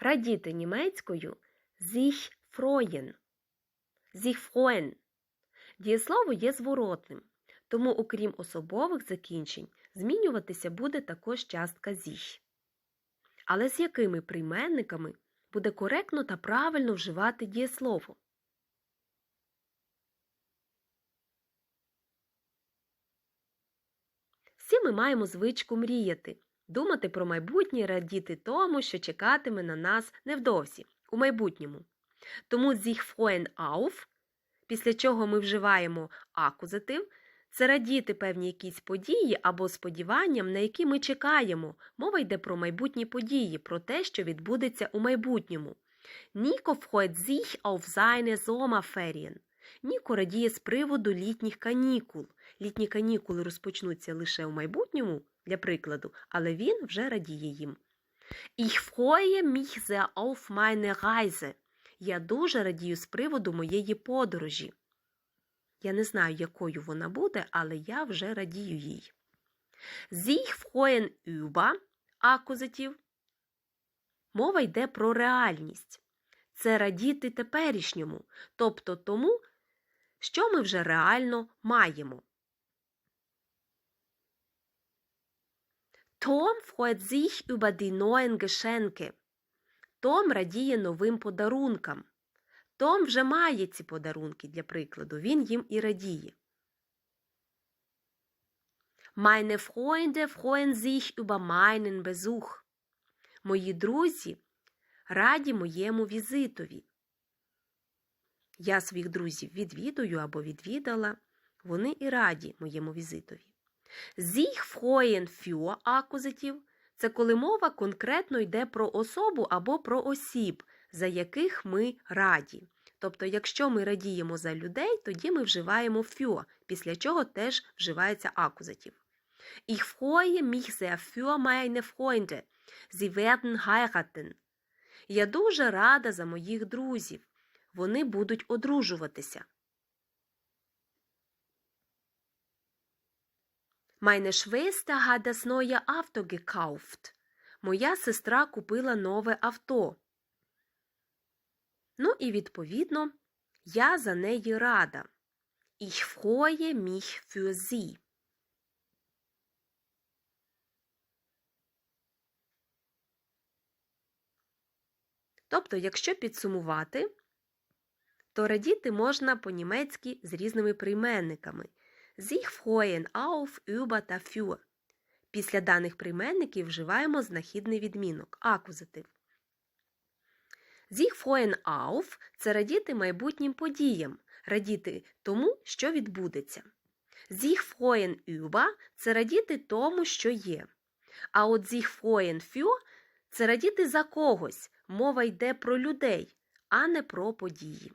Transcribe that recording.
Радіти німецькою sich freuen. Sich freuen. Дієслово є зворотним, тому, окрім особових закінчень, змінюватися буде також частка sich. Але з якими прийменниками буде коректно та правильно вживати дієслово? Всі ми маємо звичку мріяти, думати про майбутнє радіти тому, що чекатиме на нас невдовзі, у майбутньому. Тому sich freuen auf, після чого ми вживаємо акузатив, це радіти певні якісь події або сподіванням, на які ми чекаємо. Мова йде про майбутні події, про те, що відбудеться у майбутньому. Ніко freut sich auf seine Sommerferien. Ніко радіє з приводу літніх канікул. Літні канікули розпочнуться лише у майбутньому, для прикладу, але він вже радіє їм. Ich freue mich sehr auf meine Reise. Я дуже радію з приводу моєї подорожі. Я не знаю, якою вона буде, але я вже радію їй. Sich freuen über акузатив. Мова йде про реальність. Це радіти теперішньому, тобто тому, що ми вже реально маємо. Tom freut sich über die neuen Geschenke. Том радіє новим подарункам. Том вже має ці подарунки, для прикладу, він їм і радіє. Meine Freunde freuen sich über meinen Besuch. Мої друзі раді моєму візитові. Я своїх друзів відвідую або відвідала. Вони і раді моєму візитові. Sich freuen für акузатив – це коли мова конкретно йде про особу або про осіб, за яких ми раді. Тобто, якщо ми радіємо за людей, тоді ми вживаємо für, після чого теж вживається акузатив. Ich freue mich sehr für meine Freunde. Я дуже рада за моїх друзів. Вони будуть одружуватися. Meine Schwester hat das neue Auto. Моя сестра купила нове авто. Ну і відповідно, я за неї рада. Ich freue mich für sie. Тобто, якщо підсумувати, то радіти можна по-німецьки з різними прийменниками. Sich freuen auf, über та für. Після даних прийменників вживаємо знахідний відмінок акузатив. Sich freuen auf – це радіти майбутнім подіям, радіти тому, що відбудеться. Sich freuen über – це радіти тому, що є. А от sich freuen für – це радіти за когось. Мова йде про людей, а не про події.